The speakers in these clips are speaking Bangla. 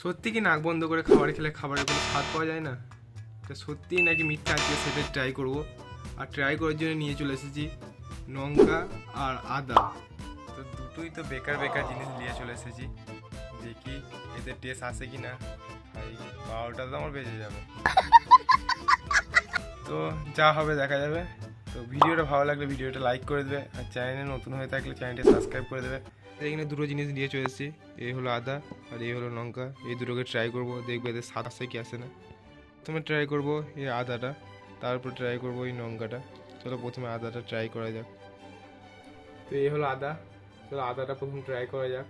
সত্যি কি নাক বন্ধ করে খাবার খেলে খাবারের কোনো স্বাদ পাওয়া যায় না? তো সত্যিই নাকি মিথ্যা আজকে সেটা ট্রাই করব? আর ট্রাই করার জন্য নিয়ে চলে এসেছি লঙ্কা আর আদা। তো দুটোই তো বেকার বেকার জিনিস নিয়ে চলে এসেছি। দেখি এদের টেস্ট আসে কি না ভাই, বারোটা তো আমার বেজে যাবে। তো যা হবে দেখা যাবে। তো ভিডিওটা ভালো লাগলে ভিডিওটা লাইক করে দেবে আর চ্যানেলে নতুন হয়ে থাকলে চ্যানেলটা সাবস্ক্রাইব করে দেবে। এখানে দুটো জিনিস নিয়ে চলে এসেছি, এই হলো আদা আর এই হলো লঙ্কা। এই দুটোকে ট্রাই করব, দেখব এদের স্বাদ আসে কি আসে না। প্রথমে ট্রাই করব এই আদাটা, তারপর ট্রাই করব এই লঙ্কাটা। চলো প্রথমে আদাটা ট্রাই করা যাক। তো এই হলো আদা, চলো আদাটা প্রথম ট্রাই করা যাক।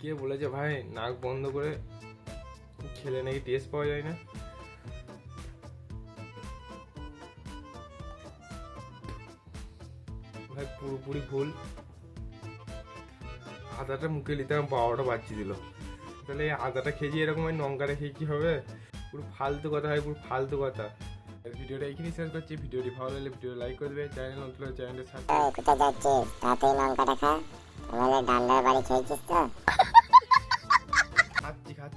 কে বলেছে ভাই? নাক বন্ধ করে খেলে নাকি টেস্ট পাওয়া যায় না? ভাই, পুরোপুরি ভুল। আদাটা মুখে নিতে আমার বারোটা বাচ্চি দিল। তাহলে এই আদাটা খেয়েছি এরকম ওই লঙ্কাটা খেয়ে কি হবে? পুরো ফালতু কথা হয় পুরো ফালতু কথা। ভিডিওটা এখানেই শেষ করছি। ভিডিওটি ভালো লাগলে ভিডিও লাইক করে দেবে। চ্যানেল নতুন চ্যানেলটা সাবস্ক্রাইব কোথায় যাচ্ছিস তাড়াতাড়ি লঙ্কাটা খা। আমাদের ডান্ডার বাড়ি খেয়েছিস তো?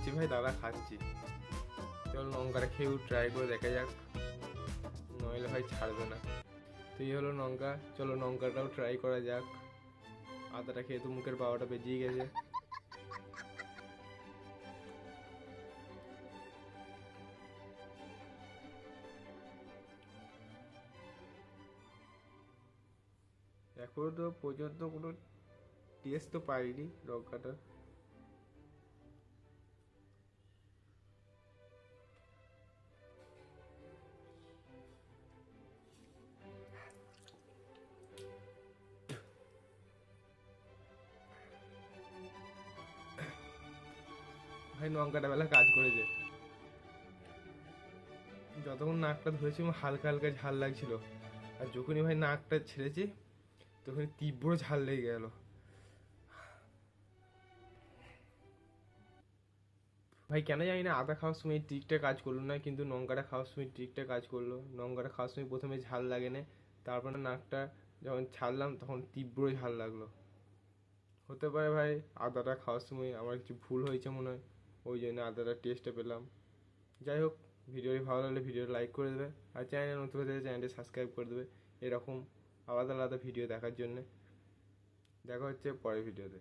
খাচ্ছি ভাই, দাদা খাচ্ছি। চল লঙ্কাটা খেয়েও ট্রাই করে দেখা যাক। নইলে ভাই ছাড়বে না। তো এই হলো লঙ্কা চলো লঙ্কাটাও ট্রাই করা যাক। আদাটা খেয়ে তো মুখের পাওয়াটা বেজিয়ে গেছে। এখনও তো পর্যন্ত কোনো টেস্ট তো পাইনি লঙ্কাটা ভাই লঙ্কাটা বেলা কাজ করেছে। যতক্ষণ নাকটা ধরেছি হালকা হালকা ঝাল লাগছিল। আর যখনই ভাই নাকটা ছেড়েছি, তখনই তীব্র ঝাল লেগে গেল। ভাই কেন জানি না, আদা খাওয়ার সময় ট্রিকটা কাজ করল না, কিন্তু লঙ্কাটা খাওয়ার সময় ট্রিকটা কাজ করল। লঙ্কাটা খাওয়ার সময় প্রথমে ঝাল লাগে না, তারপরে নাকটা যখন ছাড়লাম, তখন তীব্র ঝাল লাগল। হতে পারে ভাই, আদাটা খাওয়ার সময় আমার কিছু ভুল হয়েছে মনে হয়। ওই জন্য আদাটা টেস্টে পেলাম। যাই হোক, ভিডিওটি ভালো লাগলে ভিডিও লাইক করে দেবে আর চ্যানেল নতুন হয়ে চ্যানেলটি সাবস্ক্রাইব করে দেবে এরকম আলাদা আলাদা ভিডিও দেখার জন্যে। দেখা হচ্ছে পরের ভিডিওতে